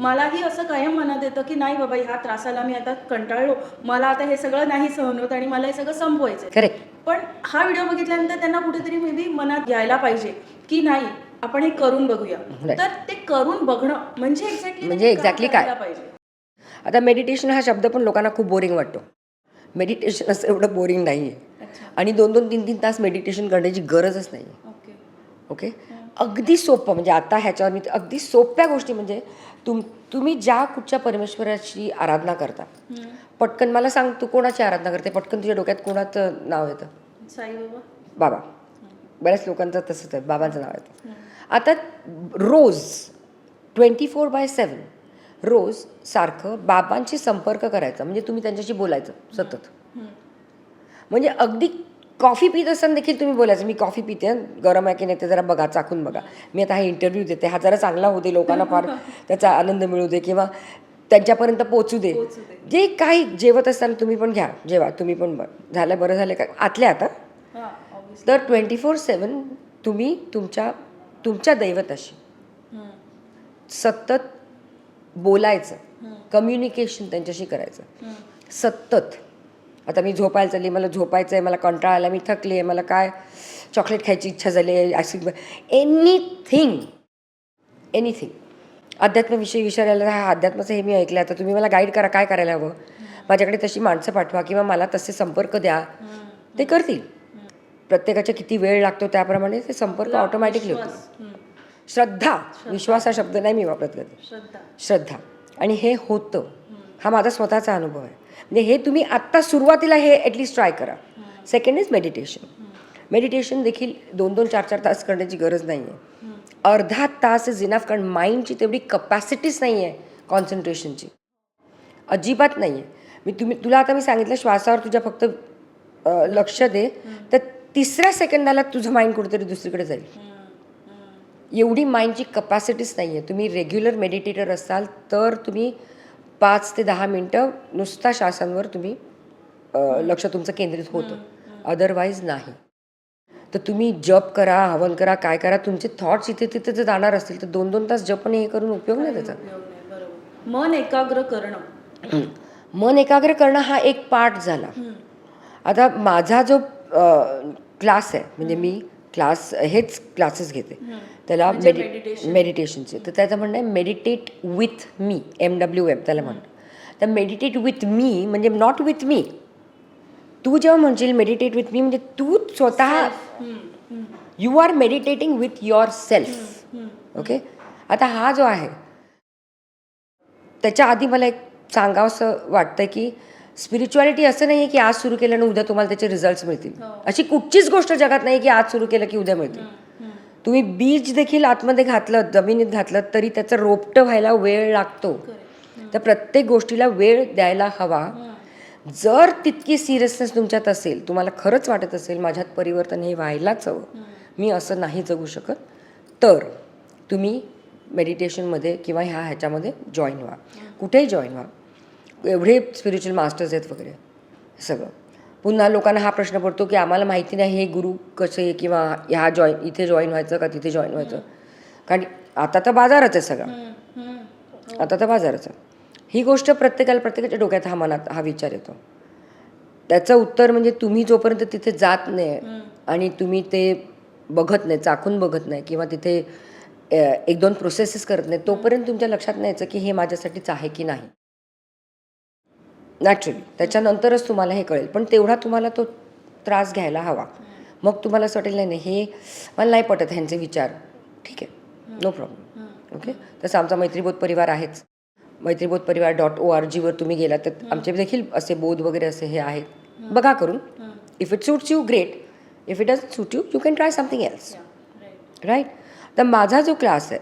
मलाही असं कायम मनात येतं की नाही बाबा ह्या त्रासाला मी आता कंटाळलो. मला आता हे सगळं नाही सहन होत आणि मला हे सगळं संपवायचं करेक्ट पण हा व्हिडिओ बघितल्यानंतर त्यांना कुठेतरी मे बी मनात यायला पाहिजे की नाही आपण हे करून बघूया. तर ते करून बघणं म्हणजे एक्झॅक्टली म्हणजे exactly काय? पाहिजे. आता मेडिटेशन हा शब्द पण लोकांना खूप बोरिंग वाटतो. मेडिटेशन असं एवढं बोरिंग नाही आहे आणि दोन दोन तीन तीन तास मेडिटेशन करण्याची गरजच नाही ओके ओके अगदी सोपं म्हणजे आता ह्याच्यावर मी अगदी सोप्या गोष्टी म्हणजे तुम तुम्ही ज्या कुठच्या परमेश्वराची आराधना करता पटकन मला सांग तू कोणाची आराधना करते पटकन तुझ्या डोक्यात कोणाचं नाव येतं? साईबाबा. बाबा. बऱ्याच लोकांचं तसंच आहे बाबांचं नाव येतं. आता रोज ट्वेंटी फोर बाय सेवन रोज सारखं बाबांशी संपर्क करायचा म्हणजे तुम्ही त्यांच्याशी बोलायचं सतत. म्हणजे अगदी कॉफी पित असताना देखील तुम्ही बोलायचं मी कॉफी पिते गरम आहे की नाही ते जरा बघा चाकून बघा. मी आता हा इंटरव्ह्यू देते. हा जरा चांगला होते लोकांना फार त्याचा आनंद मिळू दे किंवा त्यांच्यापर्यंत पोचू दे. पोहोचू दे. जे काही जेवत असताना तुम्ही पण घ्या जेवा तुम्ही पण झालं बरं झालं का? आतल्या आता. हा. तर ट्वेंटी फोर सेवन तुम्ही तुमच्या तुमच्या दैवताशी. सतत बोलायचं. कम्युनिकेशन त्यांच्याशी करायचं. सतत. आता मी झोपायला चालली मला झोपायचं आहे मला कंटाळा आला मी थकली आहे मला काय चॉकलेट खायची इच्छा झाली आहे आईस्क्रीम एनिथिंग एनिथिंग अध्यात्माविषयी विचारायला हा अध्यात्माचं हे मी ऐकलं आता तुम्ही मला गाईड करा काय करायला हवं? माझ्याकडे तशी माणसं पाठवा किंवा मला तसे संपर्क द्या. ते करतील. प्रत्येकाच्या किती वेळ लागतो त्याप्रमाणे ते संपर्क ऑटोमॅटिकली. हम्म. श्रद्धा. विश्वास हा शब्द नाही मी वापरत श्रद्धा. श्रद्धा. आणि हे होतं. हा माझा स्वतःचा अनुभव आहे. म्हणजे हे तुम्ही आत्ता सुरुवातीला हे ॲटलिस्ट ट्राय करा. सेकंड इज मेडिटेशन मेडिटेशन देखील दोन दोन चार चार तास करण्याची गरज नाही आहे अर्धा तास इज इनफ कारण माइंडची तेवढी कपॅसिटीच नाही आहे कॉन्सन्ट्रेशनची अजिबात नाही आहे मी तुम्ही तुला आता मी सांगितलं श्वासावर तुझ्या फक्त लक्ष दे तर तिसऱ्या सेकंदाला तुझं माइंड कुठेतरी दुसरीकडे जाईल. एवढी माइंडची कपॅसिटीच नाही आहे तुम्ही रेग्युलर मेडिटेटर असाल तर तुम्ही पाच ते दहा मिनटं नुसता श्वासांवर तुम्ही लक्ष तुमचं केंद्रित होतं. अदरवाईज नाही. तर तुम्ही जप करा हवन करा काय करा तुमचे थॉट्स इथे तिथे जर जाणार असतील तर दोन दोन तास जप हे करून उपयोग नाही त्याचा. मन एकाग्र करणं. मन एकाग्र करणं हा एक पार्ट झाला. आता माझा जो क्लास आहे म्हणजे मी क्लास हेच क्लासेस घेते. त्याला म्हणजे मेडि. मेडिटेशनचे तर त्याचं म्हणणं आहे meditate with me M W M त्याला म्हणतं तर मेडिटेट विथ मी म्हणजे नॉट विथ मी तू जेव्हा म्हणशील मेडिटेट विथ मी म्हणजे तू स्वतः you are meditating with yourself okay आता हा जो आहे त्याच्या आधी मला एक सांगावंसं वाटतं की स्पिरिच्युअलिटी असं नाही आहे की आज सुरू केलं आणि उद्या तुम्हाला त्याचे रिझल्ट्स मिळतील. अशी कुठचीच गोष्ट जगात नाही की आज सुरू केलं की उद्या मिळतील. तुम्ही बीज देखील आतमध्ये घातलं जमिनीत घातलं तरी त्याचं रोपटं व्हायला वेळ लागतो. तर प्रत्येक गोष्टीला वेळ द्यायला हवा. जर तितकी सिरियसनेस तुमच्यात असेल तुम्हाला खरंच वाटत असेल माझ्यात परिवर्तन हे व्हायलाच हवं मी असं नाही जगू शकत तर तुम्ही मेडिटेशनमध्ये किंवा ह्या ह्याच्यामध्ये जॉईन व्हा. कुठेही जॉईन व्हा. एवढे स्पिरिच्युअल मास्टर्स आहेत वगैरे. सगळं. पुन्हा लोकांना हा प्रश्न पडतो की आम्हाला माहिती नाही हे गुरु कसे किंवा ह्या जॉईन इथे जॉईन व्हायचं का तिथे जॉईन व्हायचं. कारण आता तर बाजारच आहे सगळं. आता तर बाजारच आहे. ही गोष्ट प्रत्येकाला प्रत्येकाच्या डोक्यात हा मनात हा विचार येतो. त्याचं उत्तर म्हणजे तुम्ही जोपर्यंत तिथे जात नाही आणि तुम्ही ते बघत नाही चाखून बघत नाही किंवा तिथे एक दोन प्रोसेसेस करत नाही तोपर्यंत तुमच्या लक्षात नाही यायचं की हे माझ्यासाठीच आहे की नाही. नॅचरली त्याच्यानंतरच तुम्हाला हे कळेल. पण तेवढा तुम्हाला तो त्रास घ्यायला हवा. मग तुम्हाला असं वाटेल नाही नाही हे मला नाही पटत ह्यांचे विचार. ठीक आहे. नो प्रॉब्लेम ओके तसं आमचा मैत्रीबोध परिवार आहेच. मैत्रीबोध परिवार डॉट ओ आर जीवर तुम्ही गेला तर आमचे देखील असे बोध वगैरे असे हे आहेत. बघा करून. If it suits you great if it does suit you you can try something else right तर माझा जो क्लास आहे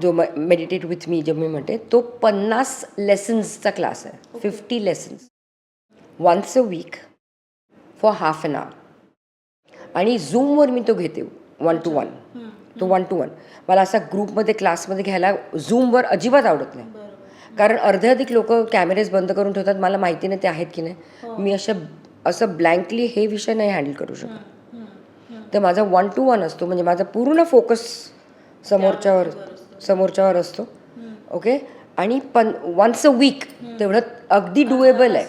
जो म मेडिटेट विथ मी जो मी म्हणते तो पन्नास लेसन्सचा क्लास आहे. Fifty lessons once a week for half an hour आणि झूमवर मी तो घेते वन टू वन तो वन टू वन मला असा ग्रुपमध्ये क्लासमध्ये घ्यायला झूमवर अजिबात आवडत नाही. कारण अर्धे अधिक लोक कॅमेरेज बंद करून ठेवतात मला माहिती नाही ते आहेत की नाही. मी अशा असं ब्लँकली हे विषय नाही हँडल करू शकत. तर माझा वन टू वन असतो म्हणजे माझा पूर्ण फोकस समोरच्यावर समोरच्यावर असतो. ओके? आणि पण वन्स अ वीक तेवढं अगदी डुएबल आहे.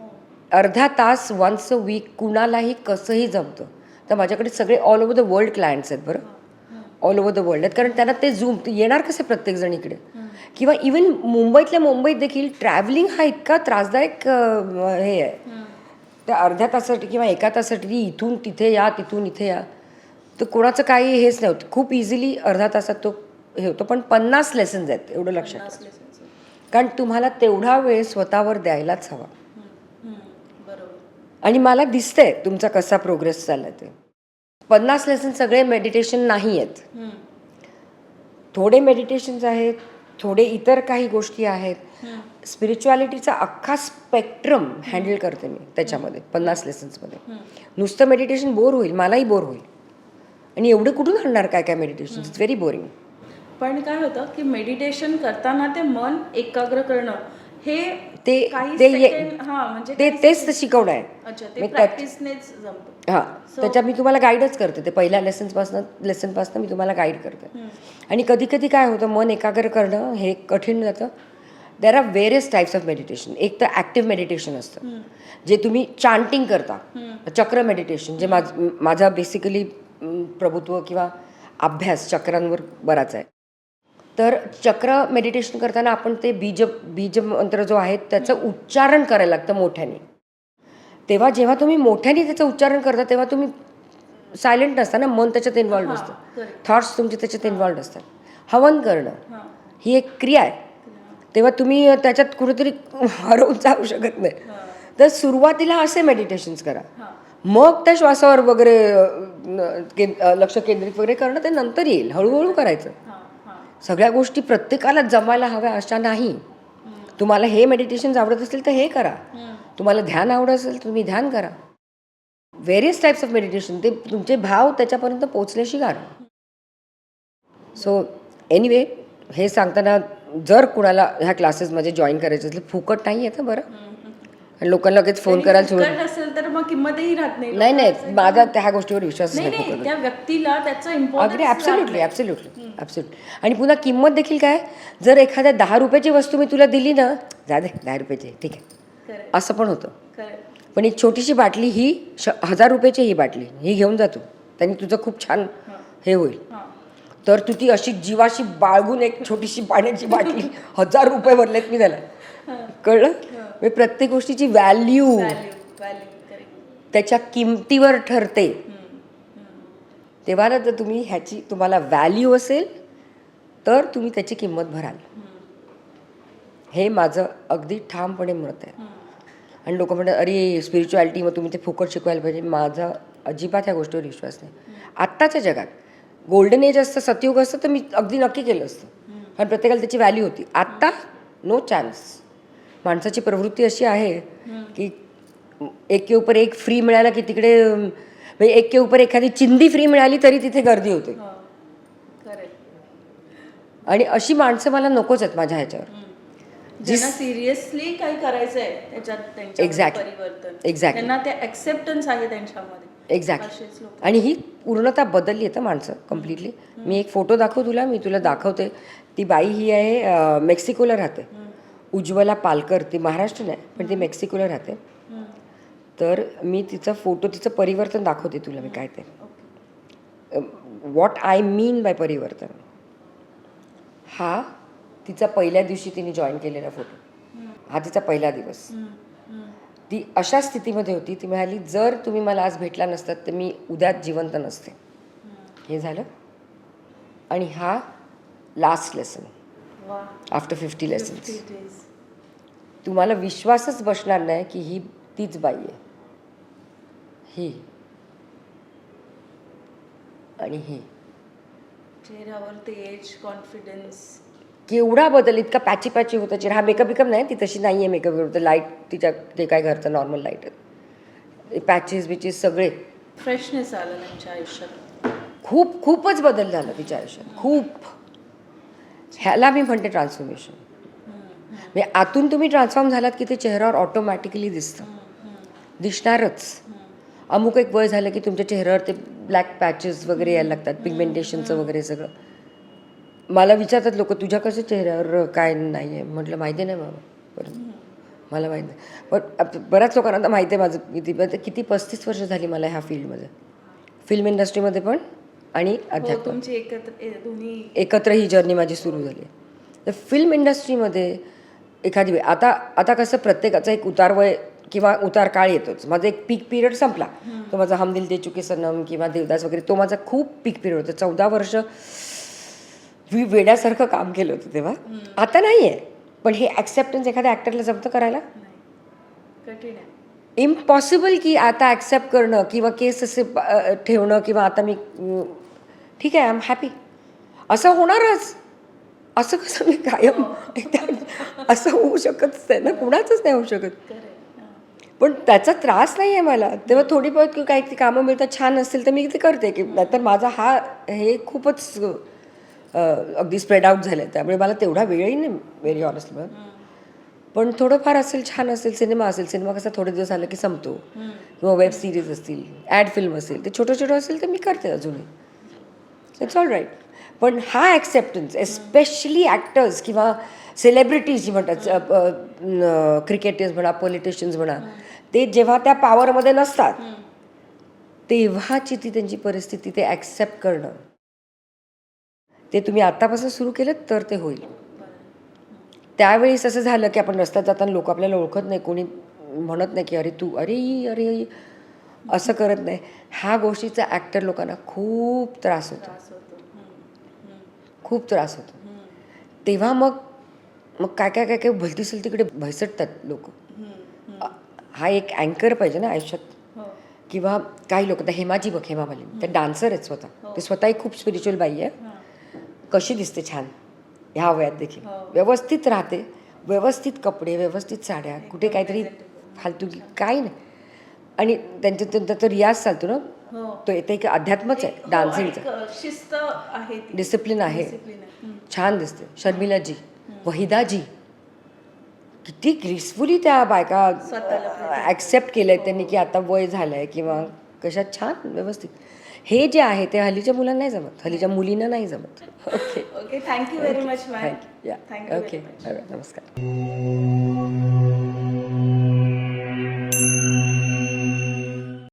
हो. अर्धा तास वन्स अ वीक कुणालाही कसंही जमतं. तर माझ्याकडे सगळे all over the world clients आहेत बरं. ऑल ओव्हर द वर्ल्ड आहेत. कारण त्यांना ते झूम येणार कसे प्रत्येकजण इकडे? किंवा इवन मुंबईतल्या मुंबईत देखील ट्रॅव्हलिंग हा इतका त्रासदायक हे आहे. त्या अर्ध्या तासासाठी किंवा एका तासासाठी इथून तिथे या तिथून इथे या. तर कोणाचं काही हेच नव्हतं. खूप इझिली अर्धा तासात तो हे होतो. पण पन्नास लेसन्स आहेत एवढं लक्षात ठेवा. कारण तुम्हाला तेवढा वेळ स्वतःवर द्यायलाच हवा. आणि मला दिसतंय तुमचा कसा प्रोग्रेस चाललाय ते. पन्नास लेसन सगळे मेडिटेशन नाही आहेत. थोडे मेडिटेशन्स आहेत थोडे इतर काही गोष्टी आहेत. स्पिरिच्युअलिटीचा अख्खा स्पेक्ट्रम हँडल करते मी त्याच्यामध्ये पन्नास लेसन्समध्ये. नुसतं मेडिटेशन बोर होईल मलाही बोर होईल. आणि एवढे कुठून आणणार काय काय मेडिटेशन इट्स व्हेरी बोरिंग पण काय होतं की मेडिटेशन करताना ते मन एकाग्र करणं हे ते काही ते ये- second- हा म्हणजे ते काही तेच तर शिकवणं आहे. अच्छा ते मी त्यात- प्रॅक्टिसनेच जमतं. हां त्याच्यात मी तुम्हाला गाईडच करते ते पहिल्या लेसन्सपासून लेसनपासून मी तुम्हाला गाईड करते. आणि कधी कधी काय होतं मन एकाग्र करणं हे कठीण जातं. There are various types of meditation एक तर ॲक्टिव्ह मेडिटेशन असतं जे तुम्ही चांटिंग करता. चक्र मेडिटेशन जे माझ माझा बेसिकली प्रभुत्व किंवा अभ्यास चक्रांवर बराच आहे. तर चक्र मेडिटेशन करताना आपण ते बीज बीज मंत्र जो आहे त्याचं उच्चारण करायला लागतं मोठ्याने. तेव्हा जेव्हा तुम्ही मोठ्याने त्याचं उच्चारण करता तेव्हा तुम्ही सायलेंट नसता ना मन त्याच्यात इन्व्हॉल्ड असतं. थॉट्स तुमचे त्याच्यात इन्व्हॉल्ड असतात. हवन करणं हां. एक क्रिया आहे. तेव्हा तुम्ही त्याच्यात कुठेतरी हरवून जाऊ शकत नाही. तर सुरुवातीला असे मेडिटेशन्स करा. मग त्या श्वासावर वगैरे लक्ष केंद्रित वगैरे करणं ते नंतर येईल. हळूहळू करायचं. सगळ्या गोष्टी प्रत्येकाला जमायला हव्या अशा नाही. तुम्हाला हे मेडिटेशन आवडत असेल तर हे करा. तुम्हाला ध्यान आवडत असेल तुम्ही ध्यान करा. व्हेरियस टाईप्स ऑफ मेडिटेशन ते तुमचे भाव त्याच्यापर्यंत पोचल्याशी करा सो एनिवे हे सांगताना जर कुणाला ह्या क्लासेसमध्ये जॉईन करायचं असेल फुकट नाही येतं बरं. आणि लोकांना लगेच फोन करायला सुरू फुकट असेल तर मग किंमतही राहत नाही. नाही नाही माझा त्या गोष्टीवर विश्वासच नाही नाही नाही त्या व्यक्तीला त्याचं अगदी इम्पॉर्टन्स ॲब्सोल्युटली ॲब्सोल्युटली आणि पुन्हा किंमत देखील काय? जर एखाद्या दहा रुपयाची वस्तू मी तुला दिली ना जा दे दहा रुपयाची ठीक आहे. असं पण होतं. पण एक छोटीशी बाटली ही श हजार रुपयाची ही बाटली ही घेऊन जातो त्यांनी तुझं खूप छान हे. होईल. तर तू ती अशी जीवाशी बाळगून एक छोटीशी पाण्याची बाटली हजार रुपये भरलेत मी त्याला. कळलं? म्हणजे प्रत्येक गोष्टीची व्हॅल्यू त्याच्या किमतीवर ठरते. तेव्हा ना जर तुम्ही ह्याची तुम्हाला व्हॅल्यू असेल तर तुम्ही त्याची किंमत भराल. हे माझं अगदी ठामपणे मत आहे. आणि लोक म्हणतात अरे स्पिरिच्युअलिटी मग तुम्ही ते फुकट शिकवायला पाहिजे. माझा अजिबात ह्या गोष्टीवर विश्वास नाही. आत्ताच्या जगात गोल्डन एज असतं सतयुग असतं तर मी अगदी नक्की केलं असतं. कारण प्रत्येकाला त्याची व्हॅल्यू होती. आत्ता नो चान्स माणसाची प्रवृत्ती अशी आहे की एक के उपर एक फ्री मिळाला की तिकडे म्हणजे एक के उपर एखादी चिंदी फ्री मिळाली तरी तिथे गर्दी होते. करेक्ट आणि अशी माणसं मला नकोच आहेत माझ्या ह्याच्यावर. सिरियसली काही करायचंय त्याच्यात त्यांच्या Exactly. परिवर्तन. Exactly. त्यांना ते आहे त्यांच्यामध्ये. लोक. आणि ही पूर्णतः बदलली आहे माणसं कम्प्लिटली मी एक फोटो दाखवू तुला मी तुला दाखवते. ती बाई ही आहे मेक्सिकोला राहते. उज्ज्वला पालकर ती महाराष्ट्रीयन आहे पण ती मेक्सिकोला राहते. तर मी तिचा फोटो तिचं परिवर्तन दाखवते तुला मी काय ते. व्हॉट आय मीन बाय परिवर्तन. हा तिचा पहिल्या दिवशी तिने जॉईन केलेला फोटो हा तिचा पहिला दिवस. ती अशा स्थितीमध्ये होती ती म्हणाली जर तुम्ही मला आज भेटला नसतात तर मी उद्या जिवंत नसते. हे झालं. आणि हा last lesson after fifty lessons 50 days. तुम्हाला विश्वासच बसणार नाही की ही तीच बाई आहे. ही. आणि ही. चेहऱ्यावर ते एज कॉन्फिडन्स केवढा बदल इतका पॅची पॅची होता. चेहरा हा मेकअप बिकअप नाही ती तशी नाही आहे मेकअप होतं लाइट तिच्या ते काय घरचं नॉर्मल लाइट आहे. पॅचेस बिचेस सगळे. फ्रेशनेस आलं त्यांच्या आयुष्यात. खूप खूपच बदल झाला तिच्या आयुष्यात. खूप. ह्याला मी म्हणते ट्रान्सफॉर्मेशन म्हणजे आतून तुम्ही ट्रान्सफॉर्म झालात की ते चेहऱ्यावर ऑटोमॅटिकली दिसतं. दिसणारच. अमुक एक वय झालं की तुमच्या चेहऱ्यावर ते ब्लॅक पॅचेस वगैरे यायला लागतात पिगमेंटेशनचं वगैरे सगळं. मला विचारतात लोक तुझ्या कसं चेहऱ्यावर काय नाही आहे म्हटलं माहिती नाही बाबा. बरं मला माहिती नाही. पण बऱ्याच लोकांना तर माहिती आहे माझं किती किती पस्तीस वर्ष झाली मला ह्या फील्डमध्ये फिल्म इंडस्ट्रीमध्ये पण आणि हो अध्यात्म. तुमची एकत्र दोन्ही. एकत्र ही जर्नी माझी सुरू झाली. तर फिल्म इंडस्ट्रीमध्ये एखादी वेळ आता आता कसं प्रत्येकाचा एक उतार वय किंवा उतार काळ येतोच. माझा एक पीक पिरियड संपला. तो माझा हम दिल दे चुके सनम किंवा देवदास वगैरे तो माझा खूप पीक पिरियड होता. चौदा वर्ष मी वेड्यासारखं काम केलं होतं तेव्हा. आता नाही आहे पण हे ॲक्सेप्टन्स एखाद्या ॲक्टरला जमतं करायला? कठीण आहे. इम्पॉसिबल की आता ॲक्सेप्ट करणं किंवा केस असे ठेवणं किंवा आता मी ठीक आहे आय एम हॅपी असं होणारच. असं कसं मी कायम असं होऊ शकतच नाही. ना कुणाचंच नाही होऊ शकत. पण त्याचा त्रास नाही आहे मला. तेव्हा थोडी बहुत काही ती कामं मिळतात छान असतील तर मी ते करते. की नाहीतर माझा हा हे खूपच अगदी स्प्रेड आउट झालं आहे त्यामुळे मला तेवढा वेळही नाही व्हेरी ऑनेस्टली पण थोडंफार असेल छान असेल सिनेमा असेल सिनेमा कसा थोडे दिवस आला की संपतो. किंवा वेब सिरीज असतील ॲड फिल्म असेल ते छोटं छोटं असेल तर मी करते अजूनही. इट्स ऑल राईट पण हा ॲक्सेप्टन्स एस्पेशली ॲक्टर्स किंवा सेलिब्रिटीज जी म्हणतात क्रिकेटर्स म्हणा पॉलिटिशियन्स म्हणा ते जेव्हा त्या पॉवरमध्ये नसतात तेव्हाची ती त्यांची परिस्थिती ते ॲक्सेप्ट करणं. ते तुम्ही आत्तापासून सुरू केलं तर ते होईल. त्यावेळेस असं झालं की आपण रस्त्यात जाताना लोक आपल्याला ओळखत नाही कोणी म्हणत नाही की अरे तू अरे अरे असं करत नाही. ह्या गोष्टीचा ॲक्टर लोकांना खूप त्रास होतो. खूप त्रास होतो. तेव्हा मग मग काय काय काय काय भलतीसल तिकडे भैसटतात लोक. हा एक अँकर पाहिजे ना आयुष्यात. हो. किंवा काही लोक तर हेमाजी बघ हेमा मालिनी त्या डान्सर आहेत स्वतः. ते स्वतःही खूप स्पिरिच्युअल बाई आहे. हां. कशी दिसते छान. ह्या वयात देखील. हो. व्यवस्थित राहते. व्यवस्थित कपडे व्यवस्थित साड्या कुठे काहीतरी फालतू काही नाही. आणि त्यांच्या त्यांचा तो रियाज चालतो ना? हो. तो येते एक अध्यात्मच आहे हो, डान्सिंगचं. शिस्त आहे डिसिप्लिन आहे. आहे. छान दिसते. शर्मिलाजी वहिदाजी. किती ग्रेसफुली त्या बायका ॲक्सेप्ट केलंय त्यांनी की आता वय झालंय किंवा कशात छान व्यवस्थित. हे जे आहे ते हल्लीच्या मुलांना नाही जमत. हल्लीच्या मुलींना नाही जमत. Okay okay thank you very much ma'am thank you या ओके नमस्कार.